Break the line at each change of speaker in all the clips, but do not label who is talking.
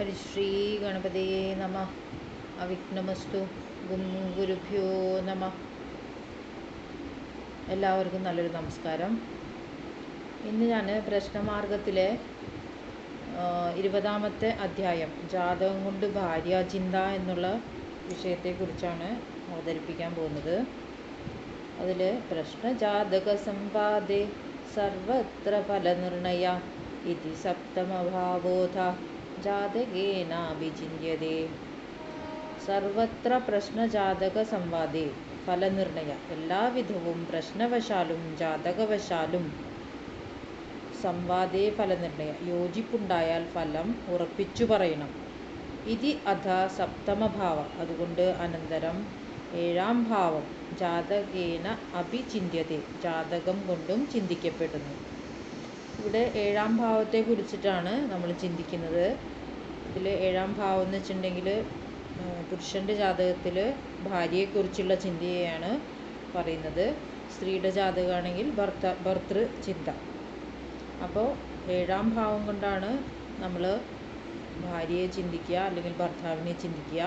ഹരിശ്രീ ഗണപതേ നമ അവിഘ്നമസ്തു ഗും ഗുരുഭ്യോ നമ എല്ലാവർക്കും നല്ലൊരു നമസ്കാരം. ഇന്ന് ഞാൻ പ്രശ്നമാർഗത്തിലെ ഇരുപതാമത്തെ അധ്യായം ജാതകം കൊണ്ട് ഭാര്യ ചിന്ത എന്നുള്ള വിഷയത്തെക്കുറിച്ചാണ് അവതരിപ്പിക്കാൻ പോകുന്നത്. അതിൽ പ്രശ്ന ജാതക സമ്പാദേ സർവത്ര ഫലനിർണയ ഇതി സപ്തമഭാവോധ. ജാതകേനാഭിചിന്യതേ സർവത്ര പ്രശ്നജാതക സംവാദേ ഫലനിർണയ. എല്ലാവിധവും പ്രശ്നവശാലും ജാതകവശാലും സംവാദേ ഫലനിർണയ. യോജിപ്പുണ്ടായാൽ ഫലം ഉറപ്പിച്ചു പറയണം. ഇതി അധ സപ്തമഭാവം. അതുകൊണ്ട് അനന്തരം ഏഴാം ഭാവം. ജാതകേന അഭിചിന്യത. ജാതകം കൊണ്ടും ചിന്തിക്കപ്പെടുന്നു. ഇവിടെ ഏഴാം ഭാവത്തെ കുറിച്ചിട്ടാണ് നമ്മൾ ചിന്തിക്കുന്നത്. ഇതിൽ ഏഴാം ഭാവം എന്ന് വെച്ചിട്ടുണ്ടെങ്കിൽ പുരുഷന്റെ ജാതകത്തിൽ ഭാര്യയെക്കുറിച്ചുള്ള ചിന്തയെയാണ് പറയുന്നത്. സ്ത്രീയുടെ ജാതകമാണെങ്കിൽ ഭർത്ത ഭർത്തൃ ചിന്ത അപ്പോൾ ഏഴാം ഭാവം കൊണ്ടാണ് നമ്മൾ ഭാര്യയെ ചിന്തിക്കുക അല്ലെങ്കിൽ ഭർത്താവിനെ ചിന്തിക്കുക.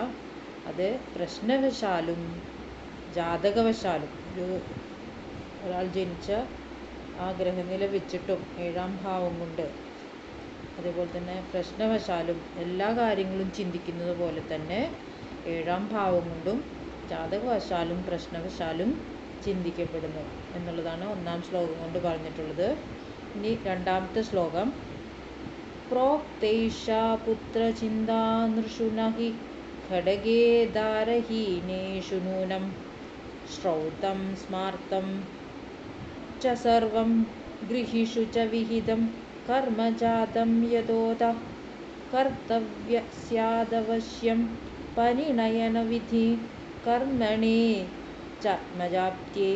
അത് പ്രശ്നവശാലും ജാതകവശാലും ഒരു ഒരാൾ ജനിച്ച ആ ഗ്രഹനില വെച്ചിട്ടും ഏഴാം ഭാവം കൊണ്ട് അതേപോലെ തന്നെ പ്രശ്നവശാലും എല്ലാ കാര്യങ്ങളും ചിന്തിക്കുന്നത് പോലെ തന്നെ ഏഴാം ഭാവം കൊണ്ടും ജാതകവശാലും പ്രശ്നവശാലും ചിന്തിക്കപ്പെടുന്നു എന്നുള്ളതാണ് ഒന്നാം ശ്ലോകം കൊണ്ട് പറഞ്ഞിട്ടുള്ളത്. ഇനി രണ്ടാമത്തെ ശ്ലോകം. പുത്രചിന്താ നൃഷുന ഹി ഘടകേ ദാരഹീനേഷു നൂനം. ശ്രൗതം സ്മാർത്തം च सर्वं गृहीषु च विहितं कर्म जातं कर्मजातं कर्तव्य स्यादवश्यं परिणयनविधि कर्मणे च न जापत्ये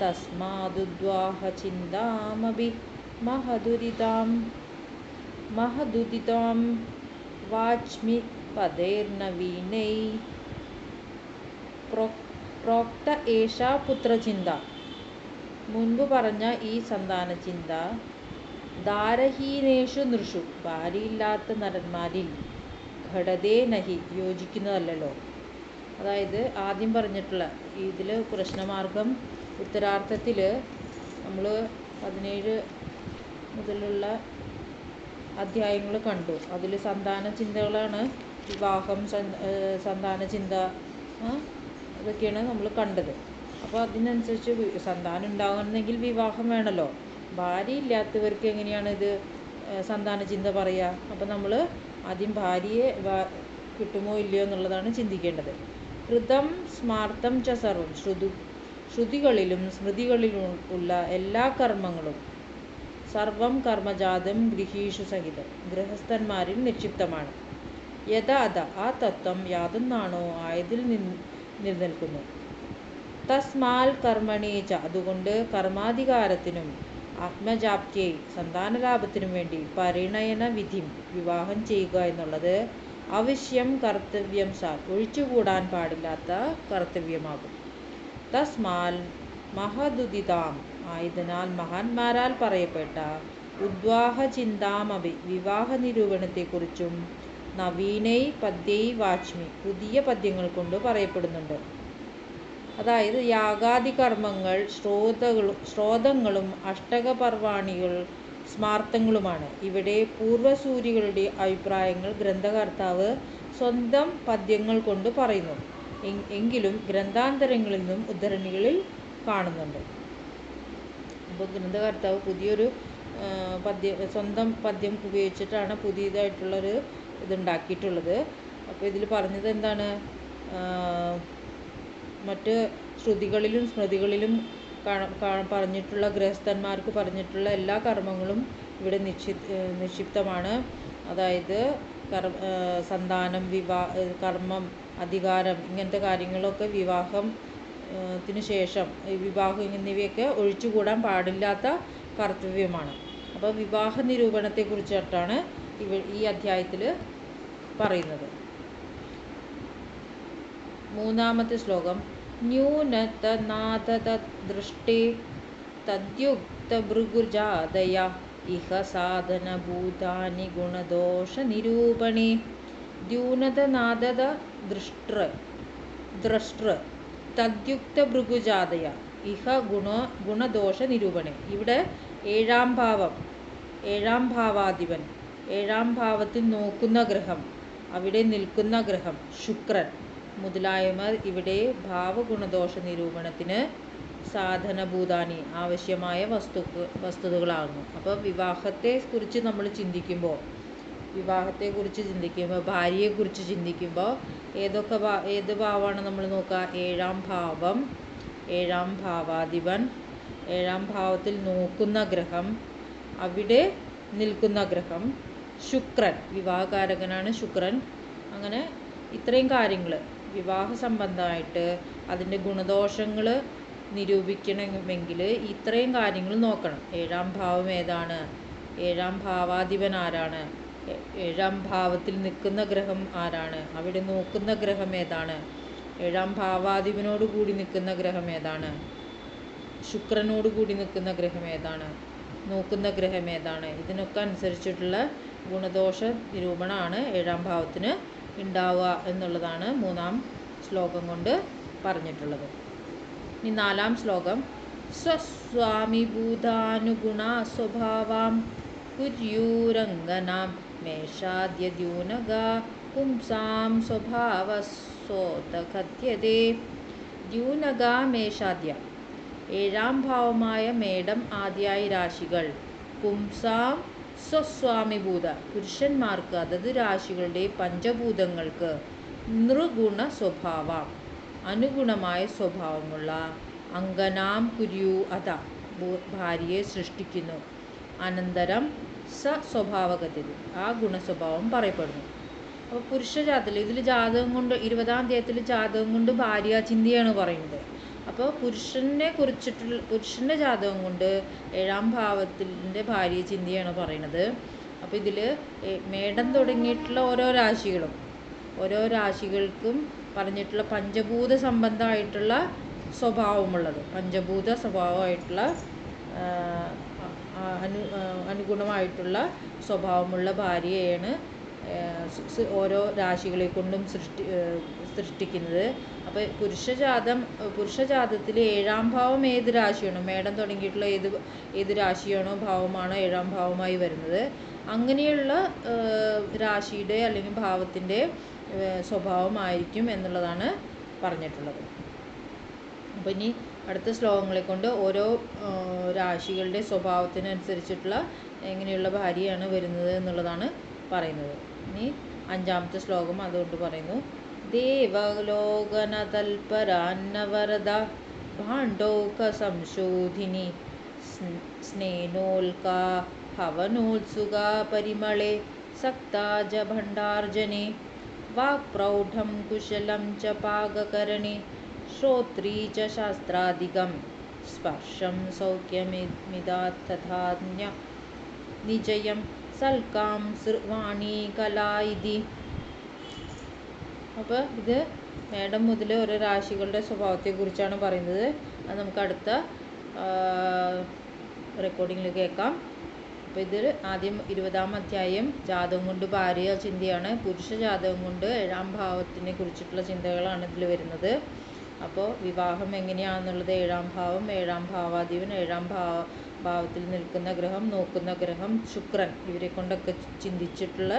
तस्मादुद्वाहचिन्तामभिमहदुदितां महदुदितां वाच्मि पदैर्नवीनै प्रोक् प्रोक्त एषा पुत्रचिन्ता। മുൻപ് പറഞ്ഞ ഈ സന്താന ചിന്ത ദാരഹീനേഷു നൃഷു ഭാര്യയില്ലാത്ത നരന്മാരിൽ ഘടതേ നഹി യോജിക്കുന്നതല്ലല്ലോ. അതായത് ആദ്യം പറഞ്ഞിട്ടുള്ള ഇതിൽ പ്രശ്നമാർഗം ഉത്തരാർത്ഥത്തിൽ നമ്മൾ പതിനേഴ് മുതലുള്ള അധ്യായങ്ങൾ കണ്ടു. അതിൽ സന്താന ചിന്തകളാണ് വിവാഹം സന്താന ചിന്ത ഇതൊക്കെയാണ് നമ്മൾ കണ്ടത്. അപ്പോൾ അതിനനുസരിച്ച് സന്താനം ഉണ്ടാകണമെങ്കിൽ വിവാഹം വേണമല്ലോ ഭാര്യ ഇല്ലാത്തവർക്ക് എങ്ങനെയാണ് ഇത് സന്താന ചിന്ത പറയുക അപ്പോൾ നമ്മൾ ആദ്യം ഭാര്യയെ കിട്ടുമോ ഇല്ലയോ എന്നുള്ളതാണ് ചിന്തിക്കേണ്ടത്. കൃതം സ്മാർത്ഥം ച സർവം. ശ്രുതു ശ്രുതികളിലും സ്മൃതികളിലും ഉള്ള എല്ലാ കർമ്മങ്ങളും സർവം കർമ്മജാതം ഗൃഹീഷു സഹിതം. ഗൃഹസ്ഥന്മാരിൽ നിക്ഷിപ്തമാണ്. യഥാ അത ആ തത്വം യാതൊന്നാണോ ആയതിൽ നിലനിൽക്കുന്നു. തസ്മാൽ കർമ്മണീച്ച അതുകൊണ്ട് കർമാധികാരത്തിനും ആത്മജാപ്തിയെ സന്താനലാഭത്തിനും വേണ്ടി പരിണയന വിധി വിവാഹം ചെയ്യുക എന്നുള്ളത് അവശ്യം കർത്തവ്യം സാത് ഒഴിച്ചുകൂടാൻ പാടില്ലാത്ത കർത്തവ്യമാകും. തസ്മാൽ മഹദുദിതാം. ആയതിനാൽ മഹാന്മാരാൽ പറയപ്പെട്ട ഉദ്വാഹ ചിന്താമവി വിവാഹ നിരൂപണത്തെക്കുറിച്ചും നവീനൈ പദ്യൈ വാച്മി പുതിയ പദ്യങ്ങൾ കൊണ്ട് പറയപ്പെടുന്നുണ്ട്. അതായത് യാഗാദി കർമ്മങ്ങൾ ശ്രോതകളും ശ്രോതങ്ങളും അഷ്ടകപർവാണികൾ സ്മാർത്ഥങ്ങളുമാണ് ഇവിടെ പൂർവസൂരികളുടെ അഭിപ്രായങ്ങൾ ഗ്രന്ഥകർത്താവ് സ്വന്തം പദ്യങ്ങൾ കൊണ്ട് പറയുന്നു. എങ്കിലും ഗ്രന്ഥാന്തരങ്ങളിൽ നിന്നും ഉദ്ധരണികളിൽ കാണുന്നുണ്ട്. അപ്പോൾ ഗ്രന്ഥകർത്താവ് പുതിയൊരു പദ്യം സ്വന്തം പദ്യം ഉപയോഗിച്ചിട്ടാണ് പുതിയതായിട്ടുള്ളൊരു ഇതുണ്ടാക്കിയിട്ടുള്ളത്. അപ്പോൾ ഇതിൽ പറഞ്ഞത് എന്താണ്? മറ്റ് ശ്രുതികളിലും സ്മൃതികളിലും പറഞ്ഞിട്ടുള്ള ഗൃഹസ്ഥന്മാർക്ക് പറഞ്ഞിട്ടുള്ള എല്ലാ കർമ്മങ്ങളും ഇവിടെ നിക്ഷി നിക്ഷിപ്തമാണ്. അതായത് കർ സന്താനം വിവാ കർമ്മം അധികാരം ഇങ്ങനത്തെ കാര്യങ്ങളൊക്കെ വിവാഹം ത്തിന് ശേഷം വിവാഹം എന്നിവയൊക്കെ ഒഴിച്ചുകൂടാൻ പാടില്ലാത്ത കർത്തവ്യമാണ്. അപ്പോൾ വിവാഹ നിരൂപണത്തെക്കുറിച്ചിട്ടാണ് ഇവ ഈ അധ്യായത്തിൽ പറയുന്നത്. മൂന്നാമത്തെ ശ്ലോകം. ന്യൂനതനാഥത ദൃഷ്ടേ തദ്യുക്തഭൃഗുജാതയ ഇഹ സാധനഭൂതാനി ഗുണദോഷനിരൂപണി. ദ്യൂനതനാഥത ദൃഷ്ടൃ ദ്രഷ്ടൃ തദ്യുക്തഭൃഗുജാതയ ഇഹ ഗുണ ഗുണദോഷ ഇവിടെ ഏഴാം ഭാവം ഏഴാം ഭാവാധിപൻ ഏഴാം ഭാവത്തിൽ നോക്കുന്ന ഗ്രഹം അവിടെ നിൽക്കുന്ന ഗ്രഹം ശുക്രൻ. മുതലായവർ ഇവിടെ ഭാവഗുണദോഷ നിരൂപണത്തിന് സാധനഭൂതാനി ആവശ്യമായ വസ്തു വസ്തുതകളാകുന്നു. അപ്പോൾ വിവാഹത്തെ കുറിച്ച് നമ്മൾ ചിന്തിക്കുമ്പോൾ വിവാഹത്തെക്കുറിച്ച് ചിന്തിക്കുമ്പോൾ ഭാര്യയെക്കുറിച്ച് ചിന്തിക്കുമ്പോൾ ഏതൊക്കെ ഭാ ഏത് ഭാവമാണ് നമ്മൾ നോക്കുക? ഏഴാം ഭാവം ഏഴാം ഭാവാധിപൻ ഏഴാം ഭാവത്തിൽ നോക്കുന്ന ഗ്രഹം അവിടെ നിൽക്കുന്ന ഗ്രഹം ശുക്രൻ വിവാഹകാരകനാണ് ശുക്രൻ. അങ്ങനെ ഇത്രയും കാര്യങ്ങൾ വിവാഹ സംബന്ധമായിട്ട് അതിന്റെ ഗുണദോഷങ്ങൾ നിരൂപിക്കണമെങ്കിൽ ഇത്രയും കാര്യങ്ങൾ നോക്കണം. ഏഴാം ഭാവം ഏതാണ്? ഏഴാം ഭാവാധിപൻ ആരാണ്? ഏഴാം ഭാവത്തിൽ നിൽക്കുന്ന ഗ്രഹം ആരാണ്? അവിടെ നോക്കുന്ന ഗ്രഹം ഏതാണ്? ഏഴാം ഭാവാധിപനോട് കൂടി നിൽക്കുന്ന ഗ്രഹം ഏതാണ്? ശുക്രനോട് കൂടി നിൽക്കുന്ന ഗ്രഹം ഏതാണ്? നോക്കുന്ന ഗ്രഹം ഏതാണ്? ഇതിനൊക്കെ അനുസരിച്ചിട്ടുള്ള ഗുണദോഷ നിരൂപണമാണ് ഏഴാം ഭാവത്തിന് ഉണ്ടാവുക എന്നുള്ളതാണ് മൂന്നാം ശ്ലോകം കൊണ്ട് പറഞ്ഞിട്ടുള്ളത്. ഇനി നാലാം ശ്ലോകം. സ്വസ്വാമിഭൂതാനുഗുണ സ്വഭാവാം. കുര്യൂരംഗനാം മേഷാദ്യൂനഗ പുംസാം സ്വഭാവസ്വോതകഥ്യതേ ദ്യൂനഗ മേഷാദ്യ. ഏഴാം ഭാവമായ മേടം ആദ്യായി രാശികൾ. പുംസാം സ്വസ്വാമിഭൂത പുരുഷന്മാർക്ക് അതത് രാശികളുടെ പഞ്ചഭൂതങ്ങൾക്ക് നൃഗുണ സ്വഭാവം. അനുഗുണമായ സ്വഭാവമുള്ള അങ്കനാം കുര്യു അത ഭാര്യയെ സൃഷ്ടിക്കുന്നു. അനന്തരം സ സ്വഭാവഗതി ആ ഗുണസ്വഭാവം പറയപ്പെടുന്നു. അപ്പോൾ പുരുഷ ജാതത്തിൽ ഇതിൽ ജാതകം കൊണ്ട് ഇരുപതാം അധ്യായത്തിൽ ജാതകം കൊണ്ട് ഭാര്യ ചിന്തയാണ് പറയുന്നത്. അപ്പോൾ പുരുഷനെ കുറിച്ചിട്ടുള്ള പുരുഷന്റെ ജാതകം കൊണ്ട് ഏഴാം ഭാവത്തിന്റെ ഭാര്യ ചിന്തയാണ് പറയണത്. അപ്പോൾ ഇതിൽ മേടം തുടങ്ങിയിട്ടുള്ള ഓരോ രാശികളും ഓരോ രാശികൾക്കും പറഞ്ഞിട്ടുള്ള പഞ്ചഭൂത സംബന്ധമായിട്ടുള്ള സ്വഭാവമുള്ളത്. പഞ്ചഭൂത സ്വഭാവമായിട്ടുള്ള അനു അനുഗുണമായിട്ടുള്ള സ്വഭാവമുള്ള ഭാര്യയാണ് ഓരോ രാശികളെ കൊണ്ടും സൃഷ്ടി സൃഷ്ടിക്കുന്നത്. അപ്പോൾ പുരുഷജാതം പുരുഷജാതത്തിൽ ഏഴാം ഭാവം ഏത് രാശിയാണോ? മേടം തുടങ്ങിയിട്ടുള്ള ഏത് ഏത് രാശിയാണോ ഭാവമാണോ ഏഴാം ഭാവമായി വരുന്നത്. അങ്ങനെയുള്ള രാശിയുടെ അല്ലെങ്കിൽ ഭാവത്തിന്റെ സ്വഭാവമായിരിക്കും എന്നുള്ളതാണ് പറഞ്ഞിട്ടുള്ളത്. അപ്പോൾ ഇനി അടുത്ത ശ്ലോകങ്ങളെ കൊണ്ട് ഓരോ രാശികളുടെ സ്വഭാവത്തിനനുസരിച്ചിട്ടുള്ള എങ്ങനെയുള്ള ഭാര്യയാണ് വരുന്നത് എന്നുള്ളതാണ് പറയുന്നത്. ഇനി അഞ്ചാമത്തെ ശ്ലോകം അതുകൊണ്ട് പറയുന്നു ദേവലോകനതൽപരാന്നവരദ ഭാണ്ഡോക സംശോധിനി സ്നേനോൽകാ ഹവനോത്സുക പരിമളെ സക്താജ ഭണ്ഡാർജനെ വാക്പ്രൗഢം കുശലം ച പാകകരണെ ശ്രോത്രീ ച ശാസ്ത്രാധികം സ്പർശം സൗഖ്യമിതാത് തഥാന്യ നിജയം സൽക്കാം വാണി കലാ ഇതി അപ്പോൾ ഇത് മേടം മുതൽ ഓരോ രാശികളുടെ സ്വഭാവത്തെക്കുറിച്ചാണ് പറയുന്നത്. അത് നമുക്ക് അടുത്ത റെക്കോർഡിങ്ങിൽ കേൾക്കാം. അപ്പോൾ ഇതിൽ ആദ്യം ഇരുപതാം അധ്യായം ജാതകം കൊണ്ട് ഭാര്യ ചിന്തയാണ്. പുരുഷ ജാതകം കൊണ്ട് ഏഴാം ഭാവത്തിനെ കുറിച്ചിട്ടുള്ള ചിന്തകളാണ് ഇതിൽ വരുന്നത്. അപ്പോൾ വിവാഹം എങ്ങനെയാണെന്നുള്ളത് ഏഴാം ഭാവം ഏഴാം ഭാവാധിപൻ ഏഴാം ഭാവ ഭാവത്തിൽ നിൽക്കുന്ന ഗ്രഹം നോക്കുന്ന ഗ്രഹം ശുക്രൻ ഇവരെ കൊണ്ടൊക്കെ ചിന്തിച്ചിട്ടുള്ള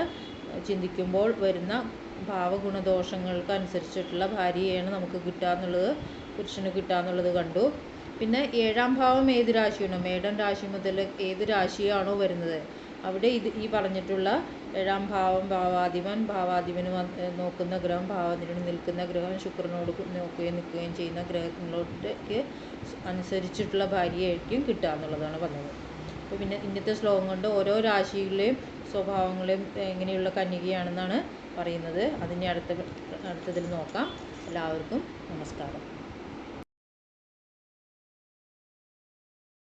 ചിന്തിക്കുമ്പോൾ വരുന്ന ഭാവഗുണദോഷങ്ങൾക്ക് അനുസരിച്ചിട്ടുള്ള ഭാര്യയാണ് നമുക്ക് കിട്ടുക എന്നുള്ളത് പുരുഷന് കിട്ടുക എന്നുള്ളത് കണ്ടു. പിന്നെ ഏഴാം ഭാവം ഏത് രാശിയാണോ? മേടം രാശി മുതൽ ഏത് രാശിയാണോ വരുന്നത്? അവിടെ ഇത് ഈ പറഞ്ഞിട്ടുള്ള ഏഴാം ഭാവം ഭാവാധിപൻ ഭാവാധിപന് നോക്കുന്ന ഗ്രഹം ഭാവാധിപന് നിൽക്കുന്ന ഗ്രഹം ശുക്രനോട് നോക്കുകയും നിൽക്കുകയും ചെയ്യുന്ന ഗ്രഹങ്ങളോട്ടേക്ക് അനുസരിച്ചിട്ടുള്ള ഭാര്യയായിരിക്കും കിട്ടുക എന്നുള്ളതാണ് പറഞ്ഞത്. അപ്പോൾ പിന്നെ ഇന്നത്തെ ശ്ലോകം കൊണ്ട് ഓരോ രാശിയിലെയും സ്വഭാവങ്ങളെയും എങ്ങനെയുള്ള കന്യകയാണെന്നാണ് പറയുന്നത്. അതിനെ അടുത്ത അടുത്തതിൽ നോക്കാം. എല്ലാവർക്കും നമസ്കാരം.